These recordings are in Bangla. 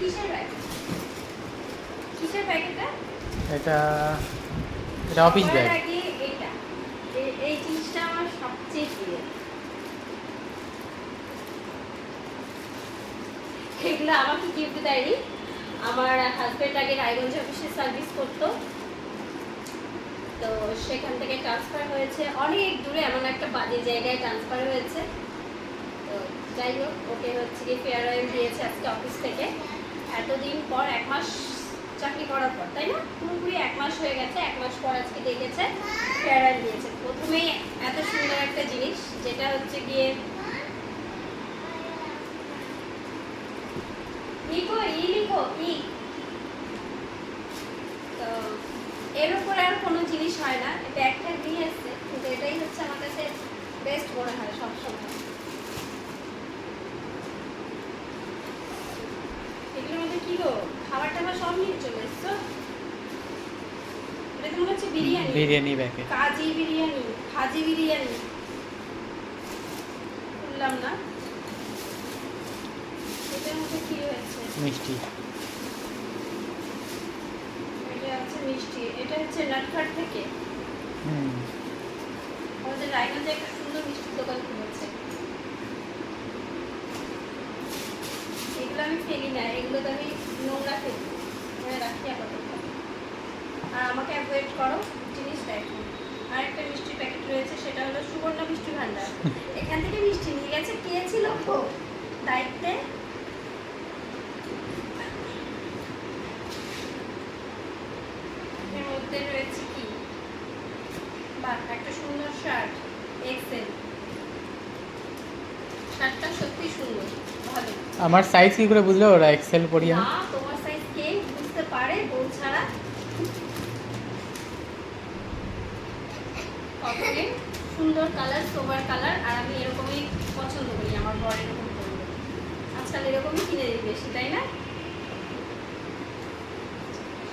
কিসের এটা? অফিস ব্যাগ আগে এটা এই জিনিসটা আমার সবচেয়ে প্রিয়। এগুলো আমাকে গিফট দেয়নি। আমার হাজবেন্ড আগে রায়গঞ্জ অফিসে সার্ভিস করতো। তো সেখান থেকে ট্রান্সফার হয়েছে। অনেক দূরে এমন একটা বাজে জায়গায় ট্রান্সফার হয়েছে। তো যাই হোক ওকে হচ্ছে কি ফেয়ার অয়েল দিয়েছে আজকে অফিস থেকে। এতদিন পর এক মাস চাকরি করার পর, তাই না? পুরোপুরি এক মাস হয়ে গেছে, এক মাস পর আজকে দেখেছে ফেয়ার অয়েল দিয়েছে। প্রথমেই এত সুন্দর একটা জিনিস, যেটা হচ্ছে গিয়ে লিখো ই লিখো ই। তো এর উপরে আর কোনো জিনিস হয় না, এটা একটা দিয়ে এসছে, কিন্তু এটাই হচ্ছে আমার কাছে বেস্ট মনে হয় সবসময় এগুলোর মধ্যে কি গো খাবার টাবার সব নিয়ে চলে এসছো? এটা তো মনে হচ্ছে বিরিয়ানি। বিরিয়ানি ব্যাগে কাজি বিরিয়ানি ভাজি বিরিয়ানি। বললাম না। এটার মধ্যে কি রয়েছে মিষ্টি। এটা হচ্ছে মিষ্টি। এটা হচ্ছে নাটফাট থেকে। হুম। আমাদের রায়গঞ্জে একটা সুন্দর মিষ্টির দোকান খুলেছে। এগুলো আমি ফেলি না এগুলো তো আমি নোংরা ফেলি মনে রাখি আপাতত। আর আমাকে অ্যাভয়েড করো জিনিস দেখো আর একটা মিষ্টির প্যাকেট রয়েছে সেটা হলো সুবর্ণ মিষ্টি ভান্ডার। এখান থেকে মিষ্টি নিয়ে গেছে কে ছিল? গো দায়িত্বে? এর মধ্যে রয়েছে কি? একটা সুন্দর শার্ট এক্সেল শার্টটা সত্যি সুন্দর ভালো। আমার সাইজ কি করে বুঝলো? ওরা এক্সেল পড়ি আমি না তোমার সাইজ কে বুঝতে পারে বউ ছাড়া। সুন্দর কালার, সোবার কালার, আর আমি এরকমই পছন্দ করি, আমার বর এরকম করবে আজকাল এরকমই কিনে দিই বেশি, তাই না?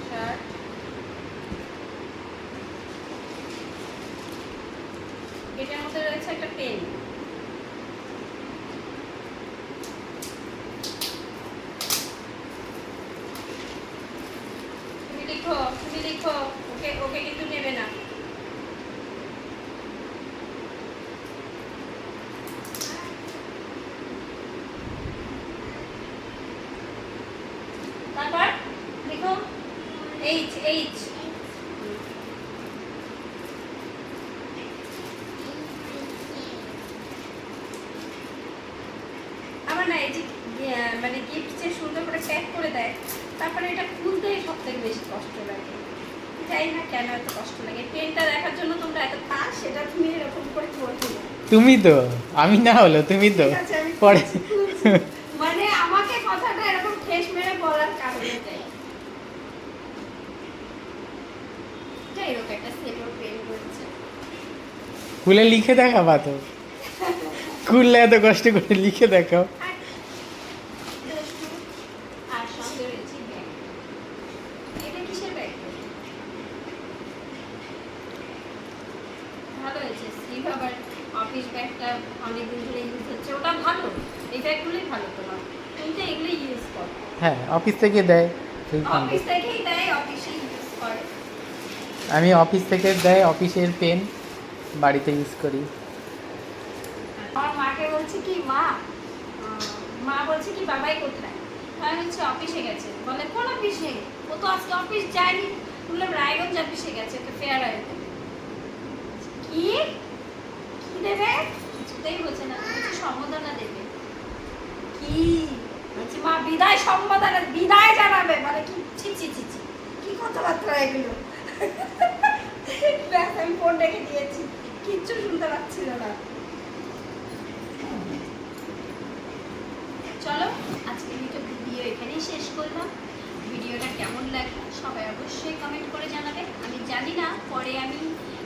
শার্ট এটার মধ্যে রয়েছে একটা পেন তুমি লিখো তুমি লিখো ওকে ওকে কিন্তু নেবে না। এই যে আহ, মানে গিফট যে সুন্দর করে প্যাক করে দেয় তারপরে এটা খুলতে সব থেকে বেশি কষ্ট লাগে। জানি না কেন এত কষ্ট লাগে? পেনটা দেখার জন্য তোমরা এত পাস সেটা তুমি এরকম করে তুমি তো আমি না হলো তুমি তো। পরে। মানে আমাকে কথাটা এরকম ঠেস মেরে বলার কারণে যাই খুলে লিখে দেখাবা তো। খুললে এত কষ্ট করে লিখে দেখাও আর দুষ্টু। আর সঙ্গে রয়েছে ব্যাগ এটা কিসের ব্যাগ ভালো হয়েছে স্লিভ আবার অফিস ব্যাগটা অনেক ধরে ইউজ হচ্ছে। ওটা ভালো এই ব্যাগগুলোই ভালো তোমার। তুমি তো এগুলোই ইউজ করো। হ্যাঁ অফিস থেকে দেয় অফিস থেকেই দেয় অফিসেই ইউজ করে। আমি অফিস থেকে দেয় অফিসের পেন বাড়িতে ইউজ করি। আমার মাকে বলছি কি মা মা বলছে কি বাবাই কোথায়? আমি অফিসে গেছে। বলে, কোন অফিসে? ও তো আজকে অফিস যায়নি। বললাম, রায়গঞ্জ অফিসে গেছে ফেয়ার কি? দেবে? কিছুতেই না সম্বোধনা দেবে। কি? বলছে, মা, বিদায় সম্বোধনা, বিদায় জানাবে। মানে কি? ছি ছি কি কথাবার্তা এগুলো? ব্যাস, আমি ফোন রেখে দিয়েছি। কিচ্ছু শুনতে পাচ্ছিল না চলো আজকে ভিডিও ভিডিও এখানেই শেষ করলাম ভিডিওটা কেমন লাগল সবাই অবশ্যই কমেন্ট করে জানাবে। আমি জানি না পরে আমি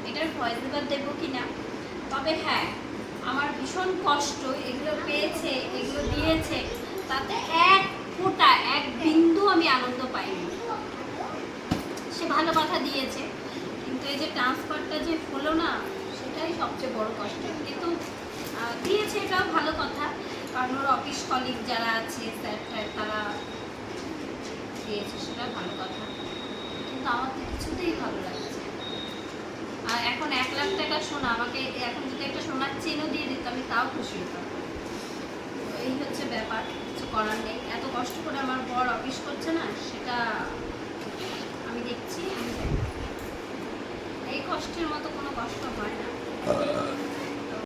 এটার ভয়েস ওভার দেবো কি না তবে হ্যাঁ আমার ভীষণ কষ্ট এগুলো পেয়েছে, এগুলো দিয়েছে। তাতে এক ফোঁটা, এক বিন্দু আমি আনন্দ পাইনি। সে ভালো কথা দিয়েছে, কিন্তু এই যে ট্রান্সফারটা যে হলো না, সেটাই সবচেয়ে বড় কষ্ট। কিন্তু দিয়েছে এটাও ভালো কথা। কারণ ওর অফিস কলিগ যারা আছে স্যার তারা দিয়েছে, সেটা ভালো কথা। কিন্তু আমার তো কিছুতেই ভালো লাগছে আর এখন এক লাখ টাকা সোনা, আমাকে এখন যদি একটা সোনার চেনও দিয়ে দিত, আমি তাও খুশি হতাম। এই হচ্ছে ব্যাপার, কিছু করার নেই। এত কষ্ট করে আমার বর অফিস করছে না, সেটা আমি দেখছি, আমি জানি। এই কষ্টের মতো কোনো কষ্ট হয় না।